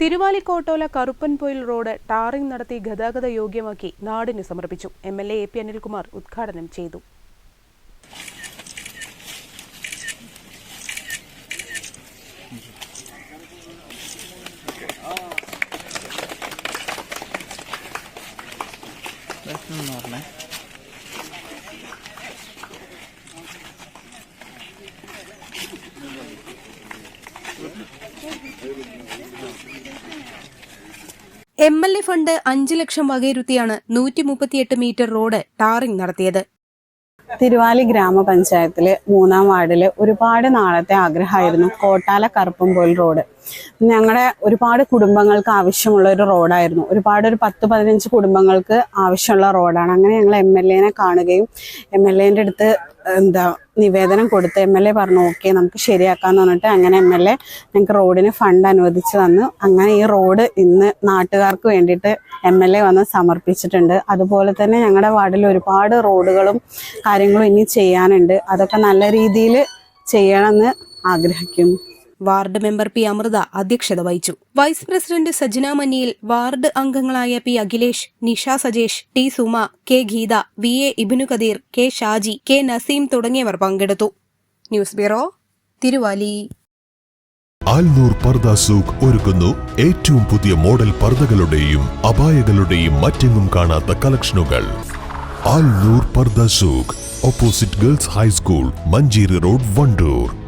Thiruvalikkottola Karuppanpoyil road tarring നടത്തി ഗതാഗത യോഗ്യമാക്കി നാടിന് സമർപ്പിച്ചു. M L A P Anilkumar ഉദ്ഘാടനം ചെയ്തു. എം എൽ എ ഫണ്ട് അഞ്ചു ലക്ഷം വകയിരുത്തിയാണ് നൂറ്റി മുപ്പത്തിയെട്ട് മീറ്റർ റോഡ് ടാറിംഗ് നടത്തിയത്. തിരുവാലി ഗ്രാമപഞ്ചായത്തിലെ മൂന്നാം വാർഡിൽ ഒരുപാട് നാളത്തെ ആഗ്രഹമായിരുന്നു കോട്ടാല കറുപ്പുംപോൽ റോഡ്. ഞങ്ങളുടെ ഒരുപാട് കുടുംബങ്ങൾക്ക് ആവശ്യമുള്ള ഒരു റോഡായിരുന്നു. ഒരുപാട് ഒരു പത്ത് പതിനഞ്ച് കുടുംബങ്ങൾക്ക് ആവശ്യമുള്ള റോഡാണ്. അങ്ങനെ ഞങ്ങൾ എം എൽ എനെ കാണുകയും എം എൽ എന്റെ അടുത്ത് എന്താ നിവേദനം കൊടുത്ത് എം എൽ എ പറഞ്ഞു ഓക്കെ നമുക്ക് ശരിയാക്കാന്ന് പറഞ്ഞിട്ട് അങ്ങനെ എം എൽ എ ഞങ്ങൾക്ക് റോഡിന് ഫണ്ട് അനുവദിച്ച് തന്നു. അങ്ങനെ ഈ റോഡ് ഇന്ന് നാട്ടുകാർക്ക് വേണ്ടിയിട്ട് എം എൽ എ വന്ന് സമർപ്പിച്ചിട്ടുണ്ട്. അതുപോലെ തന്നെ ഞങ്ങളുടെ വാർഡിൽ ഒരുപാട് റോഡുകളും കാര്യങ്ങളും ഇനി ചെയ്യാനുണ്ട്. അതൊക്കെ നല്ല രീതിയിൽ ചെയ്യണമെന്ന് ആഗ്രഹിക്കുന്നു. വാർഡ് മെമ്പർ പി അമൃത അധ്യക്ഷത വഹിച്ചു. വൈസ് പ്രസിഡന്റ് സജ്ന മന്നിയിൽ വാർഡ് അംഗങ്ങളായ P Akhilesh Nisha Sajesh T Suma K Geetha V A Ibinu Kadeer K Shaji K Naseem തുടങ്ങിയവർ പങ്കെടുത്തു. News bureau Thiruvali. Alnoor Pardha souk ഒരുക്കുന്നു. ഏറ്റവും പുതിയ മോഡൽ പർദകളുടെയും അപായകളുടെയും മറ്റെങ്ങും കാണാത്ത കളക്ഷനുകൾ. ആൽനൂർ പർദ സൂഖ്. Opposite girls high school Manjeri road Wandoor.